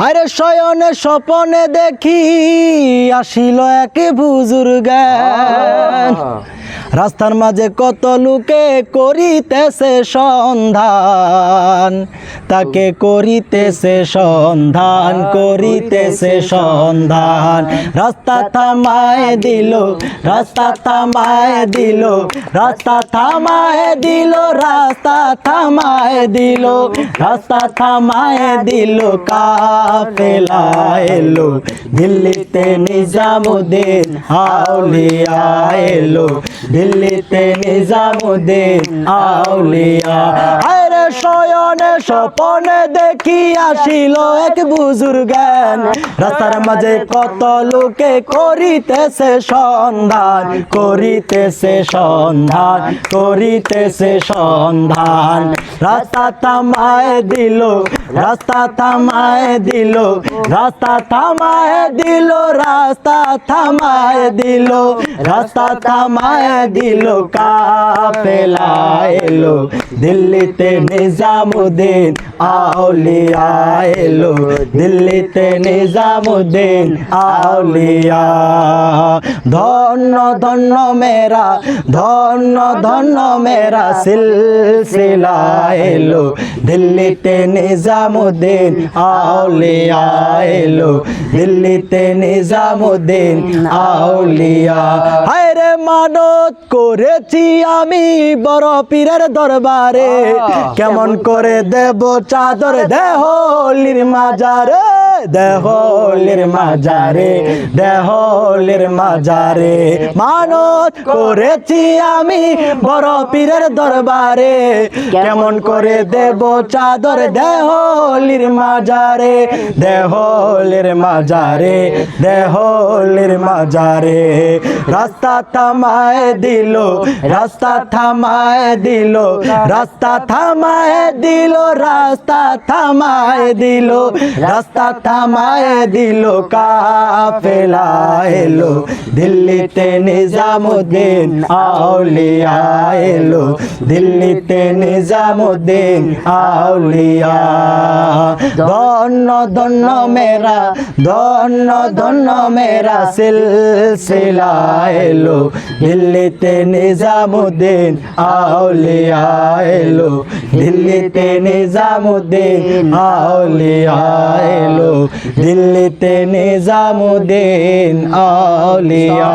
হায়রে শয়নে স্বপনে দেখি আসিল এক বুজুর্গান রাস্তার মাঝে কত লোকে করিতেছে সন্ধান, তাকে করিতেছে সন্ধান করিতেছে সন্ধান। রাস্তা থামায় দিল, রাস্তা থামায় দিল, রাস্তা থামায় দিল, রাস্তা থামায় দিল, রাস্তা থামায় দিল, কাফেলা এলো, দিল্লিতে নিজামুদ্দিন আউলিয়া এলো। দিল্লিতে নিজামুদ্দিন আউলিয়া। শয়নে স্বপনে দেখি আসিল এক বুজুর্গান। রাস্তার মাঝে কত লোকে করিতেছে সন্ধান করিতেছে সন্ধান করিতেছে সন্ধান। রাস্তা থামায় দিল, রাস্তা থামায় দিল, রাস্তা থামায় দিল, রাস্তা থামায় দিল, রাস্তা থামায় দিল, কাফেলা এলো। দিল্লিতে নিজামুদ্দিন। আউলিয়া এলো দিল্লিতে নিজামুদ্দিন আউলিয়া। ধন্য ধন্য মেরা ধন্য ধন্য মেরা সিলসিলা এলো দিল্লিতে নিজামুদ্দিন আউলিয়া এলো দিল্লিতে নিজামুদ্দিন আউলিয়া। হায় রে মানত করেছি আমি বড় পীরের দরবারে কেমন করে দেব চাদর দেহলির মাজারে। দেহলির মাজারে দেহলির মাজারে মানত করেছি আমি বড় পীরের দরবারে। কেমন করে দেব চাদর দেহলির মাজারে দেহলির মাজারে দেহলির মাজারে। রাস্তা থামায় দিল, রাস্তা থামায় দিল, রাস্তা থামায় দিল, রাস্তা থামায় দিল, রাস্তা থামায় দিল কাফেলা এলো। দিল্লিতে নিজামুদ্দিন আউলিয়া এলো। দিল্লিতে নিজামুদ্দিন আউলিয়া। ধন্য ধন্য মেরা ধন্য ধন্য মেরা সিলসিলা এলো। দিল্লিতে নিজামুদ্দিন আউলিয়া এলো। দিল্লিতে নিজামুদ্দিন আউলিয়া এলো। দিল্লিতে নিজামুদ্দিন আউলিয়া।